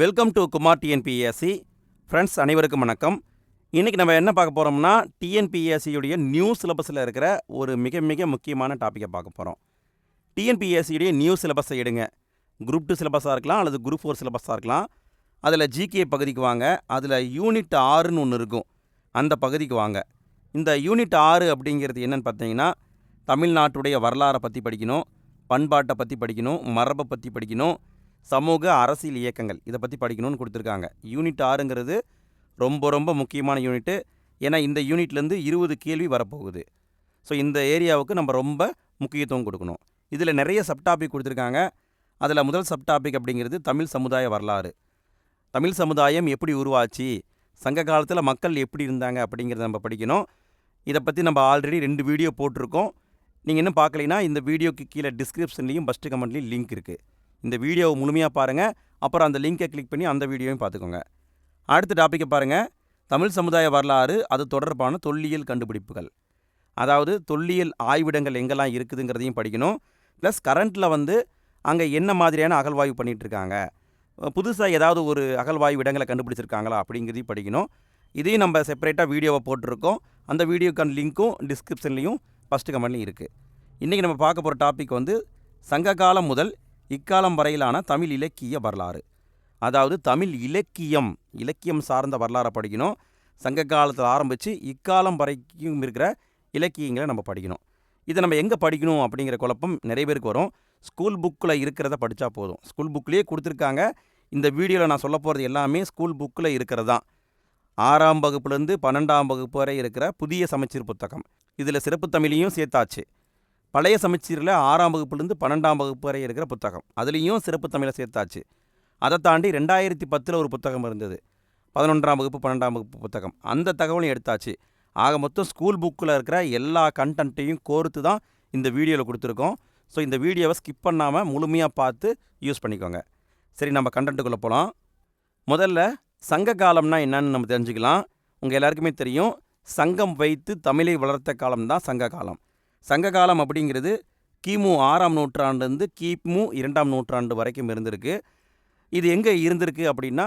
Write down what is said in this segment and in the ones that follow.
Welcome to Kumar TNPSC friends அனைவருக்கும் வணக்கம். இன்றைக்கி நம்ம என்ன பார்க்க போகிறோம்னா டிஎன்பிஎஸ்சியுடைய நியூ சிலபஸில் இருக்கிற ஒரு மிக மிக முக்கியமான டாப்பிக்கை பார்க்க போகிறோம் டிஎன்பிஎஸ்சியுடைய நியூ சிலபஸை எடுங்க. குரூப் டூ சிலபஸாக இருக்கலாம் அல்லது குரூப் ஃபோர் சிலபஸாக இருக்கலாம். அதில் ஜிகே பகுதிக்கு வாங்க. அதில் யூனிட் ஆறுன்னு ஒன்று இருக்கும். அந்த பகுதிக்கு வாங்க. இந்த யூனிட் ஆறு அப்படிங்கிறது என்னென்னு பார்த்தீங்கன்னா தமிழ்நாட்டுடைய வரலாறை பற்றி படிக்கணும் பண்பாட்டை பற்றி படிக்கணும் மரபை பற்றி படிக்கணும் சமூக அரசியல் இயக்கங்கள். இதை பற்றி படிக்கணும்னு கொடுத்துருக்காங்க. யூனிட் ஆறுங்கிறது ரொம்ப ரொம்ப முக்கியமான யூனிட்டு. ஏன்னா இந்த யூனிட்லேருந்து இருபது கேள்வி வரப்போகுது. ஸோ இந்த ஏரியாவுக்கு நம்ம ரொம்ப முக்கியத்துவம் கொடுக்கணும். இதில் நிறைய சப்டாபிக் கொடுத்துருக்காங்க. அதில் முதல் சப்டாபிக் அப்படிங்கிறது தமிழ் சமுதாய வரலாறு. தமிழ் சமுதாயம் எப்படி உருவாச்சு? சங்க காலத்தில் மக்கள் எப்படி இருந்தாங்க அப்படிங்கிறத நம்ம படிக்கணும். இதை பற்றி நம்ம ஆல்ரெடி ரெண்டு வீடியோ போட்டிருக்கோம். நீங்கள் இன்னும் பார்க்கலைன்னா இந்த வீடியோக்கு கீழே டிஸ்கிரிப்ஷன்லேயும் ஃபஸ்ட்டு கமெண்ட்லேயும் லிங்க் இருக்குது இந்த வீடியோவை முழுமையாக பாருங்கள் அப்புறம் அந்த லிங்கை கிளிக் பண்ணி அந்த வீடியோவையும் பார்த்துக்கோங்க. அடுத்த டாப்பிக்கை பாருங்கள் தமிழ் சமுதாய வரலாறு அது தொடர்பான தொல்லியல் கண்டுபிடிப்புகள். அதாவது தொல்லியல் ஆய்விடங்கள் எங்கெல்லாம் இருக்குதுங்கிறதையும் படிக்கணும். ப்ளஸ் கரண்ட்டில் வந்து அங்கே என்ன மாதிரியான அகழ்வாய்வு பண்ணிகிட்ருக்காங்க இருக்காங்க புதுசாக ஏதாவது ஒரு அகழ்வாய்வு இடங்களை கண்டுபிடிச்சிருக்காங்களா அப்படிங்கிறதையும் படிக்கணும். இதையும் நம்ம செப்பரேட்டாக வீடியோவை போட்டிருக்கோம். அந்த வீடியோக்கான லிங்க்கும் டிஸ்கிரிப்ஷன்லேயும் ஃபஸ்ட்டு கமெண்ட்லையும் இருக்குது இன்றைக்கி நம்ம பார்க்க போகிற டாபிக் வந்து சங்ககாலம் முதல் இக்காலம் வரையிலான தமிழ் இலக்கிய வரலாறு. அதாவது தமிழ் இலக்கியம் இலக்கியம் சார்ந்த வரலாறை படிக்கணும். சங்க காலத்தில் ஆரம்பித்து இக்காலம் வரைக்கும் இருக்கிற இலக்கியங்களை நம்ம படிக்கணும். இதை நம்ம எங்கே படிக்கணும் அப்படிங்கிற குழப்பம் நிறைய பேருக்கு வரும். ஸ்கூல் புக்கில் இருக்கிறத படித்தா போதும். ஸ்கூல் புக்லேயே கொடுத்துருக்காங்க. இந்த வீடியோவில் நான் சொல்ல போகிறது எல்லாமே ஸ்கூல் புக்கில் இருக்கிறது. தான் ஆறாம் வகுப்புலேருந்து பன்னெண்டாம் வகுப்பு வரை இருக்கிற புதிய சமச்சீர் புத்தகம். இதில் சிறப்பு தமிழையும் சேர்த்தாச்சு. பழைய சமச்சீரில் ஆறாம் வகுப்புலேருந்து பன்னெண்டாம் வகுப்பு வரை இருக்கிற புத்தகம். அதுலேயும் சிறப்பு தமிழை சேர்த்தாச்சு. அதை தாண்டி ரெண்டாயிரத்தி பத்தில் ஒரு புத்தகம் இருந்தது. பதினொன்றாம் வகுப்பு பன்னெண்டாம் வகுப்பு புத்தகம். அந்த தகவலையும் எடுத்தாச்சு. ஆக மொத்தம் ஸ்கூல் புக்கில் இருக்கிற எல்லா கண்டென்ட்டையும் கோர்த்து தான் இந்த வீடியோவில் கொடுத்துருக்கோம். ஸோ இந்த வீடியோவை ஸ்கிப் பண்ணாமல் முழுமையாக பார்த்து யூஸ் பண்ணிக்கோங்க. சரி நம்ம கண்டென்ட்டுக்குள்ளே போகலாம். முதல்ல சங்க காலம்னா என்னன்னு நம்ம தெரிஞ்சுக்கலாம். உங்கள் எல்லாருக்குமே தெரியும். சங்கம் வைத்து தமிழை வளர்த்த காலம்தான் சங்க காலம். சங்ககாலம் அப்படிங்கிறது கிமு ஆறாம் நூற்றாண்டுலேருந்து கிமு இரண்டாம் நூற்றாண்டு வரைக்கும் இருந்திருக்கு. இது எங்கே இருந்திருக்கு அப்படின்னா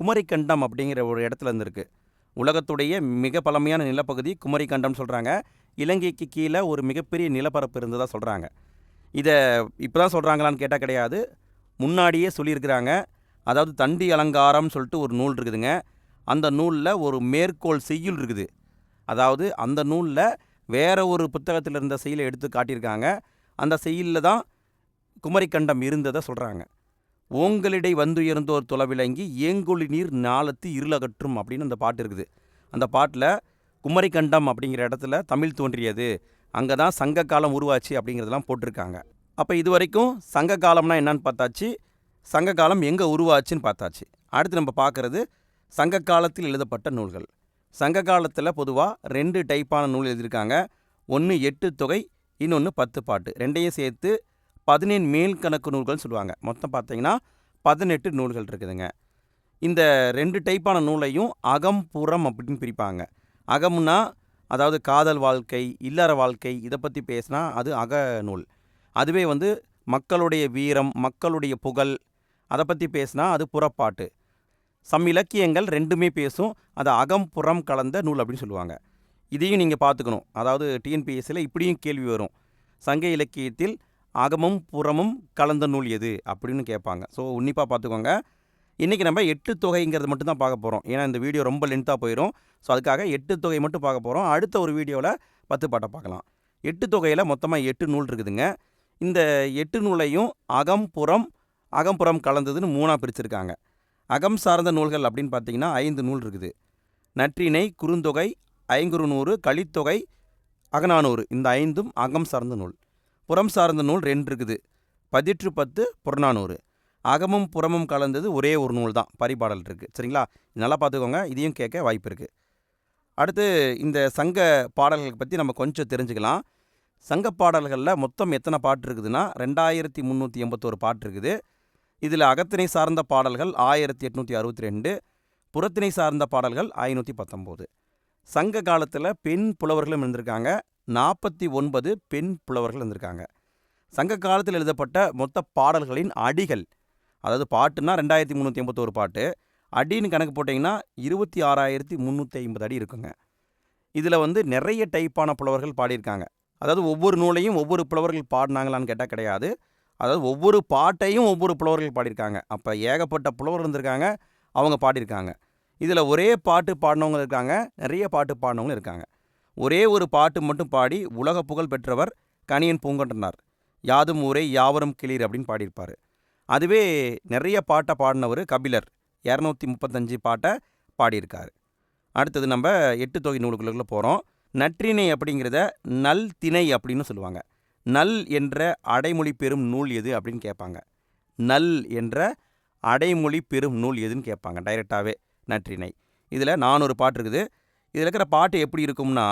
குமரிக்கண்டம் அப்படிங்கிற ஒரு இடத்துல இருந்திருக்கு. உலகத்துடைய மிக பழமையான நிலப்பகுதி குமரிக்கண்டம் சொல்கிறாங்க இலங்கைக்கு கீழே ஒரு மிகப்பெரிய நிலப்பரப்பு இருந்ததாக சொல்கிறாங்க இதை இப்போ தான் சொல்கிறாங்களான்னு கேட்டால் கிடையாது. முன்னாடியே சொல்லியிருக்கிறாங்க. அதாவது தண்டி அலங்காரம்னு சொல்லிட்டு ஒரு நூல் இருக்குதுங்க. அந்த நூலில் ஒரு மேற்கோள் செய்யுள் இருக்குது. அதாவது அந்த நூலில் வேற ஒரு புத்தகத்தில் இருந்த செயலை எடுத்து காட்டியிருக்காங்க. அந்த செயலில் தான் குமரிக்கண்டம் இருந்ததை சொல்கிறாங்க ஓங்களிடை வந்துயர்ந்தோர் தொலைவிலங்கி ஏங்கொழி நீர் நாளத்து இருளகற்றும் அப்படின்னு அந்த பாட்டு இருக்குது. அந்த பாட்டில் குமரிக்கண்டம் அப்படிங்கிற இடத்துல தமிழ் தோன்றியது. அங்கே தான் சங்க காலம் உருவாச்சு அப்படிங்கிறதெல்லாம் போட்டிருக்காங்க. அப்போ இது வரைக்கும் சங்க காலம்னா என்னன்னு பார்த்தாச்சு? சங்க காலம் எங்கே உருவாச்சுன்னு பார்த்தாச்சு. அடுத்து நம்ம பார்க்குறது சங்க காலத்தில் எழுதப்பட்ட நூல்கள். சங்க காலத்தில் பொதுவாக ரெண்டு டைப்பான நூல் எழுதியிருக்காங்க. ஒன்று எட்டு தொகை இன்னொன்று பத்து பாட்டு. ரெண்டையும் சேர்த்து பதினேழு மேல் கணக்கு நூல்கள்னு சொல்லுவாங்க. மொத்தம் பார்த்தீங்கன்னா பதினெட்டு நூல்கள் இருக்குதுங்க. இந்த ரெண்டு டைப்பான நூலையும் அகம் புறம் அப்படின்னு பிரிப்பாங்க. அகம்னா அதாவது காதல் வாழ்க்கை இல்லற வாழ்க்கை இதை பற்றி பேசினா அது அக நூல். அதுவே வந்து மக்களுடைய வீரம் மக்களுடைய புகழ் அதை பற்றி பேசினா அது புறப்பாட்டு. சம் இலக்கியங்கள் ரெண்டுமே பேசும். அது அகம் புறம் கலந்த நூல் அப்படின்னு சொல்லுவாங்க. இதையும் நீங்கள் பார்த்துக்கணும். அதாவது டிஎன்பிஎஸ்சியில் இப்படியும் கேள்வி வரும். சங்க இலக்கியத்தில் அகமும் புறமும் கலந்த நூல் எது? அப்படின்னு கேட்பாங்க. ஸோ உன்னிப்பாக பார்த்துக்கோங்க. இன்றைக்கி நம்ம எட்டு தொகைங்கிறது மட்டும் தான் பார்க்க போகிறோம் ஏன்னா இந்த வீடியோ ரொம்ப லென்த்தாக போயிடும் ஸோ அதுக்காக எட்டு தொகை மட்டும் பார்க்க போகிறோம் அடுத்த ஒரு வீடியோவில் பத்து பாட்டை பார்க்கலாம். எட்டு தொகையில் மொத்தமாக எட்டு நூல் இருக்குதுங்க. இந்த எட்டு நூலையும் அகம் புறம் அகம்புறம் கலந்ததுன்னு மூணாக பிரிச்சிருக்காங்க. அகம் சார்ந்த நூல்கள் அப்படின்னு பார்த்தீங்கன்னா ஐந்து நூல் இருக்குது. நற்றிணை குறுந்தொகை ஐங்குறுநூறு கலித்தொகை அகநானூறு. இந்த ஐந்தும் அகம் சார்ந்த நூல். புறம் சார்ந்த நூல் ரெண்டு இருக்குது. பதிற்று பத்து புறநானூறு. அகமும் புறமும் கலந்தது ஒரே ஒரு நூல் தான். பரிபாடல் இருக்குது சரிங்களா? நல்லா பார்த்துக்கோங்க. இதையும் கேட்க வாய்ப்பு இருக்குது அடுத்து இந்த சங்க பாடல்களை பற்றி நம்ம கொஞ்சம் தெரிஞ்சுக்கலாம். சங்க பாடல்களில் மொத்தம் எத்தனை பாட்டு இருக்குதுன்னா ரெண்டாயிரத்தி முந்நூற்றி எண்பத்தோரு பாட்டு இருக்குது. இதில் அகத்திணை சார்ந்த பாடல்கள் ஆயிரத்தி எட்நூற்றி அறுபத்தி ரெண்டு புறத்திணை சார்ந்த பாடல்கள் ஐநூற்றி பத்தொம்போது. சங்க காலத்தில் பெண் புலவர்களும் இருந்திருக்காங்க. நாற்பத்தி ஒன்பது பெண் புலவர்கள் இருந்திருக்காங்க. சங்க காலத்தில் எழுதப்பட்ட மொத்த பாடல்களின் அடிகள் அதாவது பாட்டுன்னா ரெண்டாயிரத்தி முந்நூற்றி எண்பத்தோரு பாட்டு அடின்னு கணக்கு போட்டிங்கன்னா இருபத்தி ஆறாயிரத்தி முந்நூற்றி ஐம்பது அடி இருக்குங்க. இதில் வந்து நிறைய டைப்பான புலவர்கள் பாடியிருக்காங்க. அதாவது ஒவ்வொரு நூலையும் ஒவ்வொரு புலவர்கள் பாடினாங்களான்னு கேட்டால் கிடையாது. அதாவது ஒவ்வொரு பாட்டையும் ஒவ்வொரு புலவர்கள் பாடியிருக்காங்க. அப்போ ஏகப்பட்ட புலவர் இருந்திருக்காங்க அவங்க பாடியிருக்காங்க. இதில் ஒரே பாட்டு பாடினவங்க இருக்காங்க நிறைய பாட்டு பாடினவங்களும் இருக்காங்க. ஒரே ஒரு பாட்டு மட்டும் பாடி உலக புகழ் பெற்றவர் கனியன் பூங்கொன்றனார் யாதும் ஊரே யாவரும் கிளீர் அப்படின்னு பாடியிருப்பார். அதுவே நிறைய பாட்டை பாடினவர் கபிலர். இரநூத்தி முப்பத்தஞ்சு பாட்டை பாடியிருக்கார். அடுத்தது நம்ம எட்டு தொகை நூலுக்குள்ளே போகிறோம் நற்றிணை அப்படிங்கிறத நல் திணை அப்படின்னு சொல்லுவாங்க. நல் என்ற அடைமொழி பெறும் நூல் எது அப்படின்னு கேட்பாங்க. நல் என்ற அடைமொழி பெறும் நூல் எதுன்னு கேட்பாங்க டைரெக்டாகவே நற்றிணை இதில் நானூறு பாட்டு இருக்குது. இதில் இருக்கிற பாட்டு எப்படி இருக்கும்னா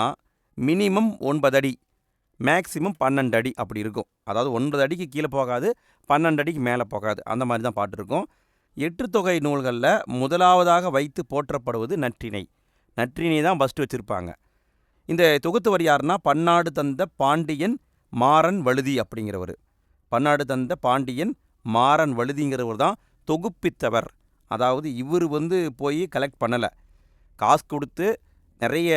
மினிமம் ஒன்பது அடி மேக்ஸிமம் பன்னெண்டு அடி அப்படி இருக்கும். அதாவது ஒன்பது அடிக்கு கீழே போகாது பன்னெண்டு அடிக்கு மேலே போகாது. அந்த மாதிரி தான் பாட்டு இருக்கும். எட்டு தொகை நூல்களில் முதலாவதாக வைத்து போற்றப்படுவது நற்றிணை நற்றிணை தான் ஃபஸ்ட்டு வச்சுருப்பாங்க. இந்த தொகுத்தவர் யாருன்னா பன்னாடு தந்த பாண்டியன் மாறன் வழுதி அப்படிங்கிறவர். பன்னாடு தந்த பாண்டியன் மாறன் வழுதிங்கிறவர் தான் தொகுப்பித்தவர். அதாவது இவர் வந்து போய் கலெக்ட் பண்ணலை. காசு கொடுத்து நிறைய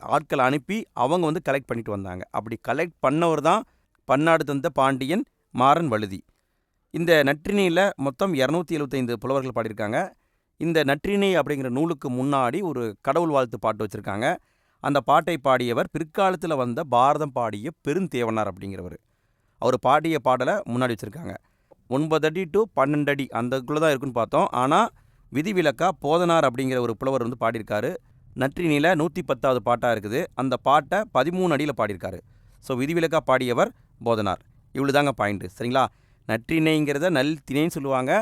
ஆட்களை அனுப்பி அவங்க வந்து கலெக்ட் பண்ணிட்டு வந்தாங்க. அப்படி கலெக்ட் பண்ணவர் தான் பன்னாடு தந்த பாண்டியன் மாறன் வழுதி. இந்த நற்றினியில் மொத்தம் இரநூத்தி எழுபத்தைந்து புலவர்கள் பாடியிருக்காங்க. இந்த நற்றிணை அப்படிங்கிற நூலுக்கு முன்னாடி ஒரு கடவுள் வாழ்த்து பாட்டு வச்சுருக்காங்க. அந்த பாட்டை பாடியவர் பிற்காலத்தில் வந்த பாரதம் பாடிய பெருந்தேவனார் அப்படிங்கிறவர். அவர் பாடிய பாடலை முன்னாடி வச்சுருக்காங்க. ஒன்பது அடி டு பன்னெண்டு அடி அந்தக்குள்ளே தான் இருக்குன்னு பார்த்தோம். ஆனால் விதிவிலக்கா போதனார் அப்படிங்கிற ஒரு புலவர் வந்து பாடியிருக்காரு. நற்றினியில் நூற்றி பத்தாவது பாட்டாக இருக்குது. அந்த பாட்டை பதிமூணு அடியில் பாடியிருக்காரு. ஸோ விதிவிலக்கா பாடியவர் போதனார். இவ்வளோ தாங்க பாயிண்ட்டு சரிங்களா? நற்றிணைங்கிறத நல் திணைன்னு சொல்லுவாங்க.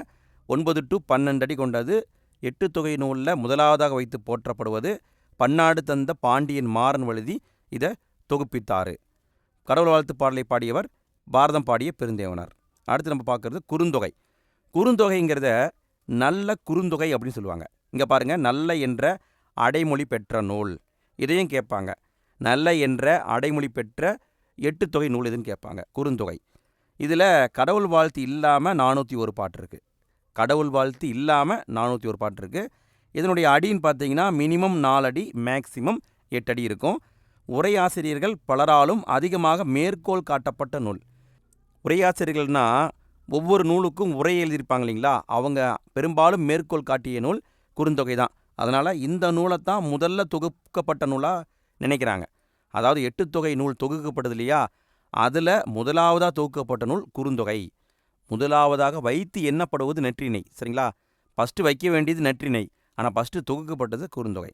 ஒன்பது டு பன்னெண்டு அடி கொண்டது. எட்டு தொகை நூலில் முதலாவதாக வைத்து போற்றப்படுவது பன்னாடு தந்த பாண்டியன் மாறன் வழுதி இதை தொகுப்பித்தார். கடவுள் வாழ்த்து பாடலை பாடியவர் பாரதம் பாடிய பெருந்தேவனார். அடுத்து நம்ம பார்க்குறது குறுந்தொகை. குறுந்தொகைங்கிறத நல்ல குறுந்தொகை அப்படின்னு சொல்லுவாங்க. இங்கே பாருங்கள் நல்ல என்ற அடைமொழி பெற்ற நூல். இதையும் கேட்பாங்க. நல்ல என்ற அடைமொழி பெற்ற எட்டு தொகை நூல் எதுன்னு கேட்பாங்க. குறுந்தொகை. இதில் கடவுள் வாழ்த்து இல்லாமல் நானூற்றி ஒரு பாட்டு இருக்குது கடவுள் வாழ்த்து இல்லாமல் நானூற்றி ஒரு பாட்டு இருக்குது இதனுடைய அடின்னு பார்த்தீங்கன்னா மினிமம் நாலு அடி மேக்சிமம் எட்டு அடி இருக்கும். உரையாசிரியர்கள் பலராலும் அதிகமாக மேற்கோள் காட்டப்பட்ட நூல். உரையாசிரியர்கள்னா ஒவ்வொரு நூலுக்கும் உரை எழுதியிருப்பாங்க இல்லைங்களா? அவங்க பெரும்பாலும் மேற்கோள் காட்டிய நூல் குறுந்தொகை தான். அதனால் இந்த நூலை தான் முதல்ல தொகுக்கப்பட்ட நூலாக நினைக்கிறாங்க. அதாவது எட்டு தொகை நூல் தொகுக்கப்படுது இல்லையா? அதில் முதலாவதாக தொகுக்கப்பட்ட நூல் குறுந்தொகை. முதலாவதாக வைத்து எண்ணப்படுவது நெற்றிணை சரிங்களா? ஃபஸ்ட்டு வைக்க வேண்டியது நெற்றிணை ஆனால் ஃபஸ்ட்டு தொகுக்கப்பட்டது குறுந்தொகை.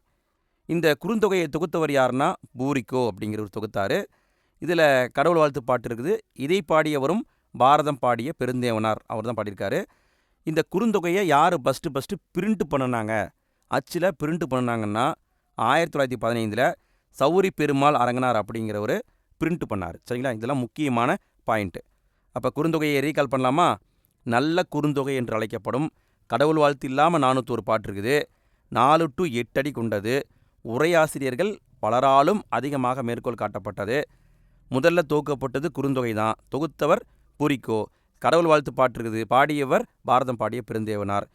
இந்த குறுந்தொகையை தொகுத்தவர் யாருன்னா பூரிக்கோ அப்படிங்கிறவர் தொகுத்தார். இதில் கடவுள் வாழ்த்து பாட்டு இருக்குது. இதை பாடியவரும் பாரதம் பாடிய பெருந்தேவனார் அவர் தான் பாடியிருக்காரு. இந்த குறுந்தொகையை யார் ஃபஸ்ட்டு ஃபஸ்ட்டு பிரிண்ட் பண்ணினாங்க? அச்சில் பிரிண்ட் பண்ணினாங்கன்னா ஆயிரத்தி தொள்ளாயிரத்தி பதினைந்தில் சௌரி பெருமாள் அரங்கனார் அப்படிங்கிறவர் பிரிண்ட் பண்ணார். சரிங்களா? இதெல்லாம் முக்கியமான பாயிண்ட்டு அப்போ குறுந்தொகையை ரீகால் பண்ணலாமா? நல்ல குறுந்தொகை என்று அழைக்கப்படும் கடவுள் வாழ்த்து இல்லாமல் நானூற்றொரு பாட்டு இருக்குது. நாலு டு எட்டு அடி கொண்டது. உரையாசிரியர்கள் பலராலும் அதிகமாக மேற்கோள் காட்டப்பட்டது. முதல்ல தொகுக்கப்பட்டது குறுந்தொகை தான். தொகுத்தவர் பூரிக்கோ கடவுள் வாழ்த்து பாட்டு இருக்குது. பாடியவர் பாரதம் பாடிய பெருந்தேவனார்.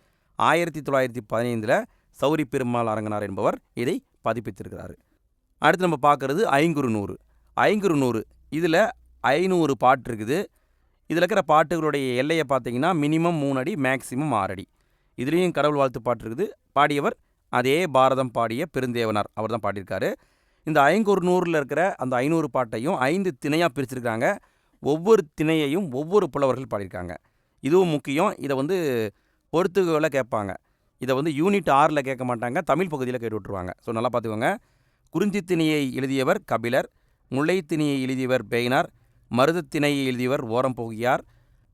ஆயிரத்தி தொள்ளாயிரத்தி பதினைந்தில் சௌரி பெருமாள் அரங்கனார் என்பவர் இதை பதிப்பித்திருக்கிறார். அடுத்து நம்ம பார்க்குறது ஐங்குறு நூறு. ஐங்குறு நூறு. இதில் ஐநூறு பாட்டு இருக்குது. இதில் இருக்கிற பாட்டுகளுடைய எல்லையை பார்த்தீங்கன்னா மினிமம் மூணு அடி மேக்சிமம் ஆறு அடி. இதுலேயும் கடவுள் வாழ்த்து பாட்டு இருக்குது பாடியவர் அதே பாரதம் பாடிய பெருந்தேவனார். அவர் தான் பாடியிருக்காரு. இந்த ஐங்குறு நூறில் இருக்கிற அந்த ஐநூறு பாட்டையும் ஐந்து திணையாக பிரிச்சிருக்காங்க ஒவ்வொரு திணையையும் ஒவ்வொரு புலவர்கள் பாடியிருக்காங்க. இதுவும் முக்கியம். இதை வந்து பொறுத்துகளில் கேட்பாங்க. இதை வந்து யூனிட் ஆறில் கேட்க மாட்டாங்க. தமிழ் பகுதியில் கேட்டு விட்ருவாங்க ஸோ நல்லா பார்த்துக்கோங்க. குறிஞ்சி திணையை எழுதியவர் கபிலர் முல்லை திணையை எழுதியவர் பெய்னார் மருதத் திணையை எழுதியவர் ஓரம் போகியார்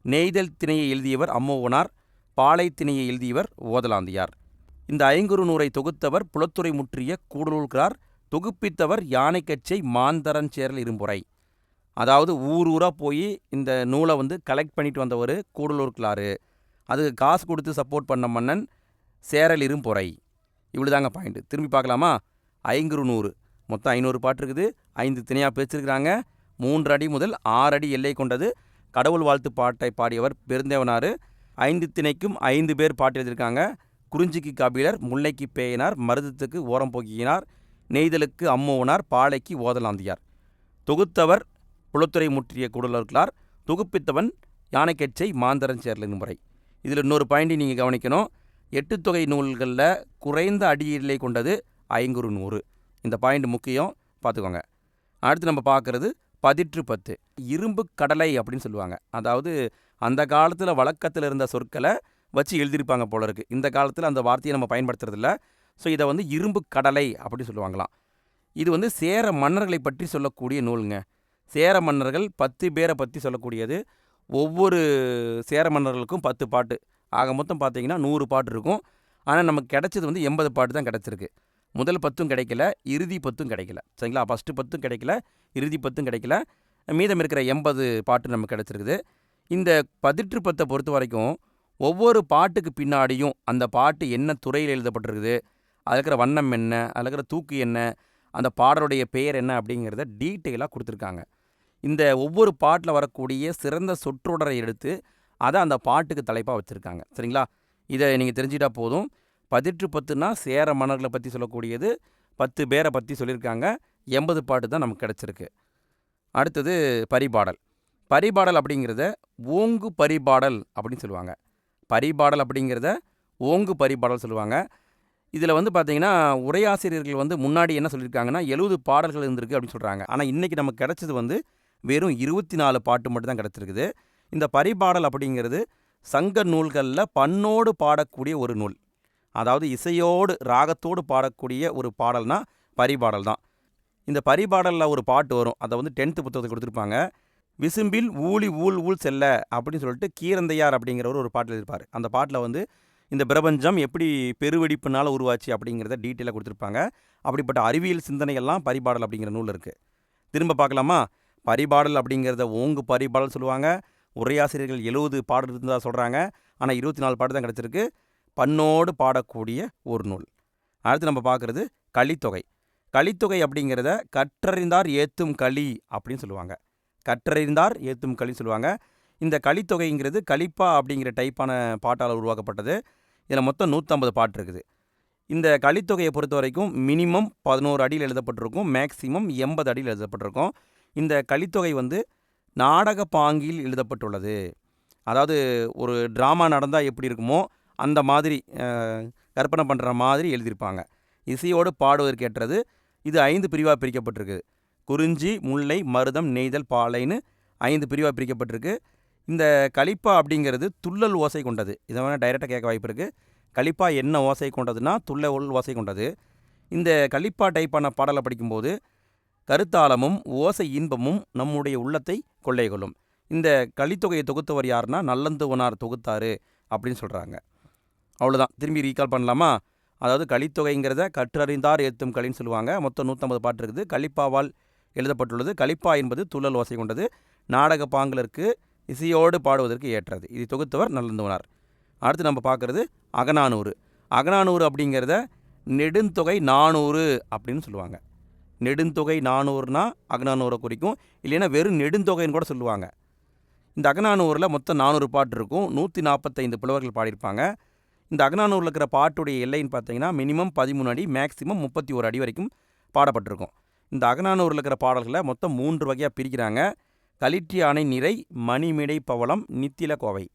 நெய்தல் திணையை எழுதியவர் அம்மோவனார் பாலை எழுதியவர் ஓதலாந்தியார். இந்த ஐங்குறு நூறை தொகுத்தவர் புலத்துறை முற்றிய கூடலூர்கிறார் தொகுப்பித்தவர் யானைக்கச்சை மாந்தரன் சேரல் இரும்புரை. அதாவது ஊர் ஊராக போய் இந்த நூலை வந்து கலெக்ட் பண்ணிட்டு வந்தவர் கூடலூர்கிளாரு அதுக்கு காசு கொடுத்து சப்போர்ட் பண்ண மன்னன் சேரல் இரும்பொறை இவ்வளோ தாங்க பாயிண்ட்டு திரும்பி பார்க்கலாமா? ஐங்குறு நூறு. மொத்தம் ஐநூறு பாட்டு இருக்குது. ஐந்து திணையாக பிரிச்சிருக்கிறாங்க மூன்று அடி முதல் ஆறு அடி எல்லை கொண்டது. கடவுள் வாழ்த்து பாட்டை பாடியவர் பெருந்தேவனார். ஐந்து திணைக்கும் ஐந்து பேர் பாட்டு எழுதியிருக்காங்க. குறிஞ்சிக்கு கபிலர் முல்லைக்கு பேயினார் மருதத்துக்கு ஓரம் போக்கினார் நெய்தலுக்கு அம்மோனார் பாலைக்கு ஓதலாந்தியார். தொகுத்தவர் புலத்துறை முற்றிய குடலர்களார் தொகுப்பித்தவன் யானைக்கெச்சை மாந்தரன் சேர்லின் முறை. இதில் இன்னொரு பாயிண்ட்டை நீங்கள் கவனிக்கணும். எட்டு தொகை நூல்களில் குறைந்த அடியிலை கொண்டது ஐங்குறு நூறு. இந்த பாயிண்ட் முக்கியம். பார்த்துக்கோங்க. அடுத்து நம்ம பார்க்குறது பதிற்று பத்து இரும்பு கடலை அப்படின்னு சொல்லுவாங்க. அதாவது அந்த காலத்தில் வழக்கத்தில் இருந்த சொற்களை வச்சு எழுதியிருப்பாங்க போல இருக்குது இந்த காலத்தில் அந்த வார்த்தையை நம்ம பயன்படுத்துறதில்ல. ஸோ இதை வந்து இரும்பு கடலை அப்படி சொல்லுவாங்களாம். இது வந்து சேர மன்னர்களை பற்றி சொல்லக்கூடிய நூலுங்க. சேர மன்னர்கள் பத்து பேரை பற்றி சொல்லக்கூடியது. ஒவ்வொரு சேர மன்னர்களுக்கும் பத்து பாட்டு. ஆக மொத்தம் பார்த்தீங்கன்னா நூறு பாட்டு இருக்கும். ஆனால் நமக்கு கிடைச்சது வந்து எண்பது பாட்டு தான் கிடச்சிருக்கு. முதல் பத்தும் கிடைக்கல இறுதி பத்தும் கிடைக்கல. சரிங்களா? ஃபஸ்ட்டு பத்தும் கிடைக்கல இறுதி பத்தும் கிடைக்கல. மீதம் இருக்கிற எண்பது பாட்டு நமக்கு கிடச்சிருக்குது. இந்த பதிற்றுப்பத்தை பொறுத்த வரைக்கும் ஒவ்வொரு பாட்டுக்கு பின்னாடியும் அந்த பாட்டு என்ன துறையில் எழுதப்பட்டிருக்குது அதில் இருக்கிற வண்ணம் என்ன அதில் இருக்கிற தூக்கு என்ன அந்த பாடலுடைய பெயர் என்ன அப்படிங்கிறத டீட்டெயிலாக கொடுத்துருக்காங்க. இந்த ஒவ்வொரு பாட்டில் வரக்கூடிய சிறந்த சொற்றொடரை எடுத்து அதை அந்த பாட்டுக்கு தலைப்பாக வச்சுருக்காங்க. சரிங்களா? இதை நீங்கள் தெரிஞ்சிட்டா போதும். பதிற்று பத்துனா சேர மன்னர்களை பற்றி சொல்லக்கூடியது பத்து பேரை பற்றி சொல்லியிருக்காங்க எண்பது பாட்டு தான் நமக்கு கிடச்சிருக்கு. அடுத்தது பரிபாடல். பரிபாடல் அப்படிங்கிறத ஓங்கு பரிபாடல் அப்படின்னு சொல்லுவாங்க. பரிபாடல் அப்படிங்கிறத ஓங்கு பரிபாடல் சொல்லுவாங்க. இதில் வந்து பார்த்தீங்கன்னா உரையாசிரியர்கள் வந்து முன்னாடி என்ன சொல்லியிருக்காங்கன்னா எழுபது பாடல்கள் இருந்திருக்கு அப்படின்னு சொல்கிறாங்க ஆனால் இன்றைக்கி நமக்கு கிடைச்சது வந்து வெறும் இருபத்தி நாலு பாட்டு மட்டும் தான் கிடச்சிருக்குது. இந்த பரிபாடல் அப்படிங்கிறது சங்க நூல்களில் பண்ணோடு பாடக்கூடிய ஒரு நூல். அதாவது இசையோடு ராகத்தோடு பாடக்கூடிய ஒரு பாடல்னா பரிபாடல் தான். இந்த பரிபாடலில் ஒரு பாட்டு வரும். அதை வந்து டென்த்து புத்தகத்தை கொடுத்துருப்பாங்க. விசும்பில் ஊழி ஊழ் ஊழ் செல்ல அப்படின்னு சொல்லிட்டு கீரந்தையார் அப்படிங்கிறவர் ஒரு பாட்டில் எழுதியிருப்பார் அந்த பாட்டில் வந்து இந்த பிரபஞ்சம் எப்படி பெருவெடிப்புனால உருவாச்சு அப்படிங்கிறத டீட்டெயிலாக கொடுத்துருப்பாங்க. அப்படிப்பட்ட அறிவியல் சிந்தனையெல்லாம் பரிபாடல் அப்படிங்கிற நூல் இருக்குது திரும்ப பார்க்கலாமா? பரிபாடல் அப்படிங்கிறத ஓங்கு பரிபாடல் சொல்லுவாங்க. உரையாசிரியர்கள் எழுபது பாடல் இருந்தால் சொல்கிறாங்க ஆனால் இருபத்தி நாலு பாட்டு தான் கிடச்சிருக்கு. பண்ணோடு பாடக்கூடிய ஒரு நூல். அடுத்து நம்ம பார்க்குறது கலித்தொகை. கலித்தொகை அப்படிங்கிறத கற்றறிந்தார் ஏத்தும் களி அப்படின்னு சொல்லுவாங்க. கற்றறிந்தார் ஏத்தும் களி சொல்லுவாங்க. இந்த களித்தொகைங்கிறது கலிப்பா அப்படிங்கிற டைப்பான பாட்டால் உருவாக்கப்பட்டது. இதில் மொத்தம் நூற்றம்பது பாட்டு இருக்குது. இந்த கலித்தொகையை பொறுத்த வரைக்கும் மினிமம் பதினோரு அடியில் எழுதப்பட்டிருக்கும் மேக்சிமம் எண்பது அடியில் எழுதப்பட்டிருக்கும். இந்த கலித்தொகை வந்து நாடக பாங்கில் எழுதப்பட்டுள்ளது. அதாவது ஒரு ட்ராமா நடந்தால் எப்படி இருக்குமோ அந்த மாதிரி கற்பனை பண்ணுற மாதிரி எழுதியிருப்பாங்க. இசையோடு பாடுவதற்கு ஏற்றது. இது ஐந்து பிரிவாக பிரிக்கப்பட்டிருக்கு. குறிஞ்சி முல்லை மருதம் நெய்தல் பாலைன்னு ஐந்து பிரிவாக பிரிக்கப்பட்டிருக்கு. இந்த கலிப்பா அப்படிங்கிறது துள்ளல் ஓசை கொண்டது. இதை வேணால் டைரெக்டாக கேட்க வாய்ப்பு இருக்குது கலிப்பா என்ன ஓசை கொண்டதுன்னா துள்ளல் ஓசை கொண்டது. இந்த கலிப்பா டைப்பான பாடலை படிக்கும்போது கருத்தாளமும் ஓசை இன்பமும் நம்முடைய உள்ளத்தை கொள்ளை கொள்ளும். இந்த கலித்தொகையை தொகுத்தவர் யாருன்னா நல்லந்துவனார் தொகுத்தாரு அப்படின்னு சொல்கிறாங்க அவ்வளோதான் திரும்பி ரீகால் பண்ணலாமா? அதாவது கலித்தொகைங்கிறத கற்றறிந்தார் ஏத்தும் களின்னு சொல்லுவாங்க. மொத்தம் நூற்றம்பது பாட்டு இருக்குது. கலிப்பாவால் எழுதப்பட்டுள்ளது. கலிப்பா என்பது துள்ளல் ஓசை கொண்டது. நாடக பாங்கலருக்கு இசையோடு பாடுவதற்கு ஏற்றது. இது தொகுத்தவர் நல்லந்துவனார். அடுத்து நம்ம பார்க்குறது அகநானூறு. அகநானூறு அப்படிங்கிறத நெடுந்தொகை நானூறு அப்படின்னு சொல்லுவாங்க. நெடுந்தொகை நானூறுனா அகநானூரை குறிக்கும். இல்லைன்னா வெறும் நெடுந்தொகைன்னு கூட சொல்லுவாங்க. இந்த அகநானூரில் மொத்தம் நானூறு பாட்டு இருக்கும். நூற்றி நாற்பத்தைந்து புலவர்கள் பாடியிருப்பாங்க. இந்த அகநானூரில் இருக்கிற பாட்டுடைய எல்லைன்னு பார்த்தீங்கன்னா மினிமம் பதிமூணு அடி மேக்ஸிமம் முப்பத்தி ஒரு அடி வரைக்கும் பாடப்பட்டிருக்கும். இந்த அகநானூரில் இருக்கிற பாடல்களை மொத்தம் மூன்று வகையாக பிரிக்கிறாங்க. களிற்றியானை நிறை மணிமிடை பவளம் நித்தில கோவை.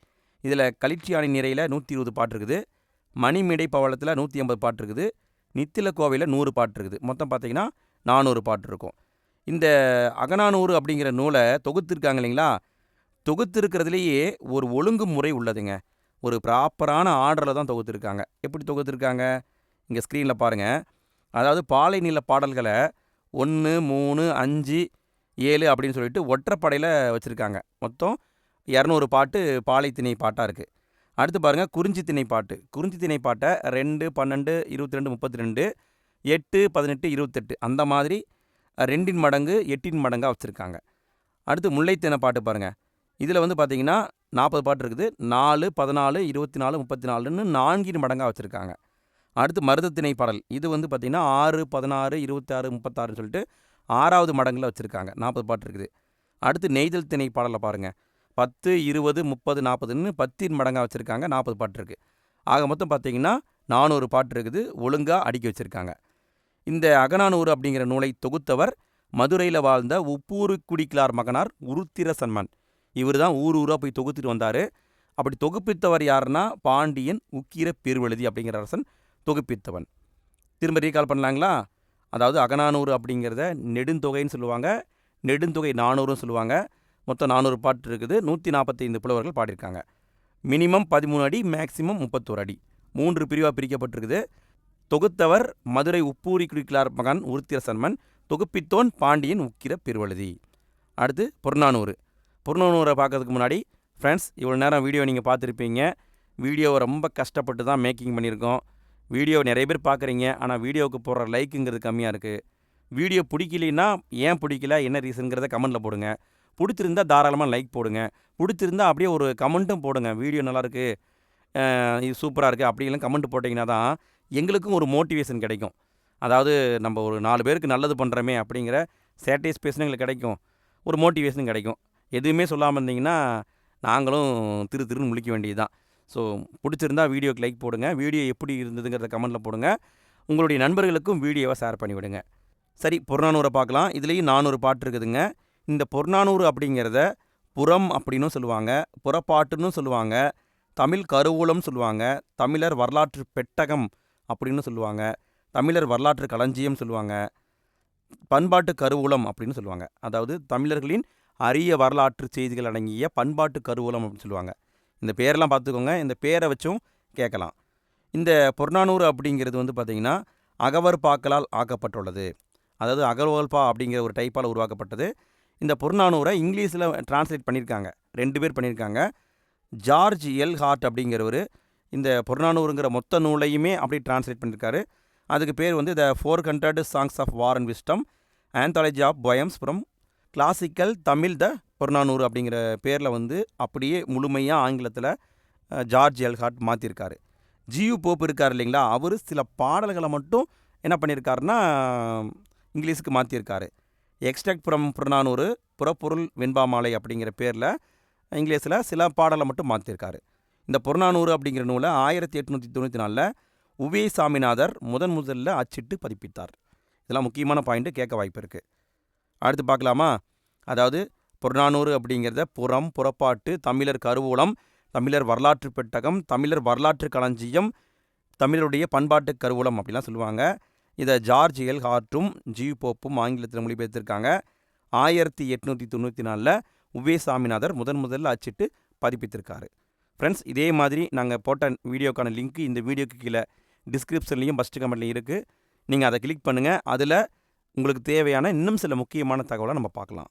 இதில் களிற்றியானை நிறையில் நூற்றி இருபது பாட்டு இருக்குது. மணிமிடை பவளத்தில் நூற்றி ஐம்பது பாட்டு இருக்குது. நித்தில கோவையில் நூறு பாட்டு இருக்குது. மொத்தம் பார்த்தீங்கன்னா நானூறு பாட்டு இருக்கும். இந்த அகநானூறு அப்படிங்கிற நூலை தொகுத்திருக்காங்க இல்லைங்களா? தொகுத்திருக்கிறதுலேயே ஒரு ஒழுங்கு முறை உள்ளதுங்க. ஒரு ப்ராப்பரான ஆர்டரில் தான் தொகுத்திருக்காங்க எப்படி தொகுத்திருக்காங்க இங்கே ஸ்க்ரீனில் பாருங்கள் அதாவது பாலை நில பாடல்களை ஒன்று மூணு அஞ்சு ஏழு அப்படின்னு சொல்லிட்டு ஒற்றைப்படையில் வச்சுருக்காங்க. மொத்தம் இரநூறு பாட்டு பாலை திணை பாட்டாக இருக்குது அடுத்து பாருங்கள் குறிஞ்சி திணை பாட்டு. குறிஞ்சி திணை பாட்டை ரெண்டு பன்னெண்டு இருபத்தி ரெண்டு முப்பத்தி ரெண்டு எட்டு பதினெட்டு இருபத்தெட்டு அந்த மாதிரி ரெண்டின் மடங்கு எட்டின் மடங்காக வச்சுருக்காங்க. அடுத்து முல்லைத்திணை பாட்டு பாருங்கள் இதில் வந்து பார்த்தீங்கன்னா நாற்பது பாட்டு இருக்குது. நாலு பதினாலு இருபத்தி நாலு முப்பத்தி நாலுன்னு நான்கின் மடங்காக வச்சுருக்காங்க. அடுத்து மருதத்திணை பாடல் இது வந்து பார்த்திங்கன்னா ஆறு பதினாறு இருபத்தாறு முப்பத்தாறுன்னு சொல்லிட்டு ஆறாவது மடங்களில் வச்சுருக்காங்க. நாற்பது பாட்டு இருக்குது. அடுத்து நெய்தல் திணை பாடலை பாருங்கள் பத்து இருபது முப்பது நாற்பதுன்னு பத்தின் மடங்காக வச்சுருக்காங்க. நாற்பது பாட்டு இருக்குது ஆக மொத்தம் பார்த்திங்கன்னா நானூறு பாட்டு இருக்குது. ஒழுங்காக அடுக்கி வச்சுருக்காங்க. இந்த அகநானூறு அப்படிங்கிற நூலை தொகுத்தவர் மதுரையில் வாழ்ந்த உப்பூரு குடிக்கிலார் மகனார் உருத்திர சன்மன் இவர் தான் ஊர் ஊராக போய் தொகுத்துட்டு வந்தார். அப்படி தொகுப்பித்தவர் யாருன்னா பாண்டியன் உக்கிர பெருவெழுதி அப்படிங்கிற அரசன் தொகுப்பித்தவன். திரும்ப ரீகால் பண்ணலாங்களா? அதாவது அகநானூறு அப்படிங்கிறத நெடுந்தொகைன்னு சொல்லுவாங்க. நெடுந்தொகை நானூறுன்னு சொல்லுவாங்க. மொத்தம் நானூறு பாட்டு இருக்குது. நூற்றி நாற்பத்தைந்து புலவர்கள் பாடியிருக்காங்க. மினிமம் பதிமூணு அடி மேக்சிமம் முப்பத்தோரு அடி. மூன்று பிரிவாக பிரிக்கப்பட்டிருக்குது. தொகுத்தவர் மதுரை உப்பூரி குடிக்கலார் மகன் உருத்திர சன்மன் தொகுப்பித்தோன் பாண்டியன் உக்கிர பெருவழுதி. அடுத்து புறநானூறு. புறநானூரை பார்க்கறதுக்கு முன்னாடி ஃப்ரெண்ட்ஸ் இவ்வளோ நேரம் வீடியோ நீங்கள் பார்த்துருப்பீங்க. வீடியோவை ரொம்ப கஷ்டப்பட்டு தான் மேக்கிங் பண்ணியிருக்கோம். வீடியோ நிறைய பேர் பார்க்குறீங்க ஆனால் வீடியோவுக்கு போடுற லைக்குங்கிறது கம்மியாக இருக்குது வீடியோ பிடிக்கலைன்னா ஏன் பிடிக்கல என்ன ரீசனுங்கிறத கமெண்ட்டில் போடுங்க. பிடிச்சிருந்தா தாராளமாக லைக் போடுங்க. பிடிச்சிருந்தா அப்படியே ஒரு கமெண்ட்டும் போடுங்க. வீடியோ நல்லாயிருக்கு இது சூப்பராக இருக்குது அப்படிலாம் கமெண்ட் போட்டிங்கன்னா தான் எங்களுக்கும் ஒரு மோட்டிவேஷன் கிடைக்கும். அதாவது நம்ம ஒரு நாலு பேருக்கு நல்லது பண்ணுறோமே அப்படிங்கிற சாட்டிஸ்ஃபேஷன் எங்களுக்கு கிடைக்கும். ஒரு மோட்டிவேஷன் கிடைக்கும். எதுவுமே சொல்லாமல் இருந்தீங்கன்னா நாங்களும் திரு திருன்னு முழிக்க வேண்டியது தான் ஸோ பிடிச்சிருந்தா வீடியோக்கு லைக் போடுங்க. வீடியோ எப்படி இருந்ததுங்கிறத கமெண்ட்டில் போடுங்க. உங்களுடைய நண்பர்களுக்கும் வீடியோவை ஷேர் பண்ணிவிடுங்க சரி புறநானூரை பார்க்கலாம். இதுலேயும் நானூறு பாட்டு இருக்குதுங்க. இந்த புறநானூறு அப்படிங்கிறத புறம் அப்படின்னும் சொல்லுவாங்க. புறப்பாட்டுன்னு சொல்லுவாங்க. தமிழ் கருவூலம் சொல்லுவாங்க. தமிழர் வரலாற்று பெட்டகம் அப்படின்னு சொல்லுவாங்க. தமிழர் வரலாற்று களஞ்சியம் சொல்லுவாங்க. பண்பாட்டு கருவூலம் அப்படின்னு சொல்லுவாங்க. அதாவது தமிழர்களின் அரிய வரலாற்று செய்திகள் அடங்கிய பண்பாட்டு கருவூலம் அப்படின்னு சொல்லுவாங்க. இந்த பேரெல்லாம் பார்த்துக்கோங்க. இந்த பேரை வச்சும் கேட்கலாம். இந்த பொர்ணானூறு அப்படிங்கிறது வந்து பார்த்திங்கன்னா அகவர்பாக்களால் ஆக்கப்பட்டுள்ளது. அதாவது அகர்வால்பா அப்படிங்கிற ஒரு டைப்பால் உருவாக்கப்பட்டது. இந்த பொருணானூரை இங்கிலீஷில் டிரான்ஸ்லேட் பண்ணியிருக்காங்க. ரெண்டு பேர் பண்ணியிருக்காங்க. George L. ஹார்ட் அப்படிங்கிறவர் இந்த புறநானூறுங்கிற மொத்த நூலையுமே அப்படி டிரான்ஸ்லேட் பண்ணியிருக்காரு. அதுக்கு பேர் வந்து the four hundred songs of war and wisdom anthology of poems from classical Tamil the Purananuru அப்படிங்கிற பேரில் வந்து அப்படியே முழுமையாக ஆங்கிலத்தில் ஜார்ஜ் எல்ஹார்ட் மாற்றிருக்காரு ஜியு போப் இருக்கார் இல்லைங்களா? அவர் சில பாடல்களை மட்டும் என்ன பண்ணியிருக்காருன்னா இங்கிலீஷுக்கு மாற்றியிருக்காரு எக்ஸ்ட்ராக்ட் ஃப்ரம் புறநானூறு புறப்பொருள் வெண்பாமாலை அப்படிங்கிற பேரில் இங்கிலீஷில் சில பாடலை மட்டும் மாற்றிருக்காரு இந்த புறநானூறு அப்படிங்கிற நூலை ஆயிரத்தி எட்நூற்றி தொண்ணூற்றி நாலில் உவே சாமிநாதர் முதன் முதல்ல அச்சிட்டு பதிப்பித்தார். இதெல்லாம் முக்கியமான பாயிண்ட்டு கேட்க வாய்ப்பு இருக்குது அடுத்து பார்க்கலாமா? அதாவது புறநானூறு அப்படிங்கிறத புறம் புறப்பாட்டு தமிழர் கருவூலம் தமிழர் வரலாற்று பெட்டகம் தமிழர் வரலாற்று களஞ்சியம் தமிழருடைய பண்பாட்டு கருவூலம் அப்படிலாம் சொல்லுவாங்க. இதை ஜார்ஜ் எல். ஹார்ட்டும் ஜி. போப்பும் ஆங்கிலத்தில் மொழிபெயர்த்திருக்காங்க. ஆயிரத்தி எட்நூற்றி தொண்ணூற்றி நாலில் உவே சாமிநாதர் முதன் முதல்ல அச்சிட்டு பதிப்பித்திருக்காரு. ஃப்ரெண்ட்ஸ் இதே மாதிரி நாங்கள் போட்ட வீடியோக்கான லிங்க் இந்த வீடியோக்கு கீழே டிஸ்கிரிப்ஷன்லேயும் ஃபஸ்ட்டு கமெண்ட்லையும் இருக்குது நீங்கள் அதை கிளிக் பண்ணுங்கள் அதில் உங்களுக்கு தேவையான இன்னும் சில முக்கியமான தகவலை நம்ம பார்க்கலாம்.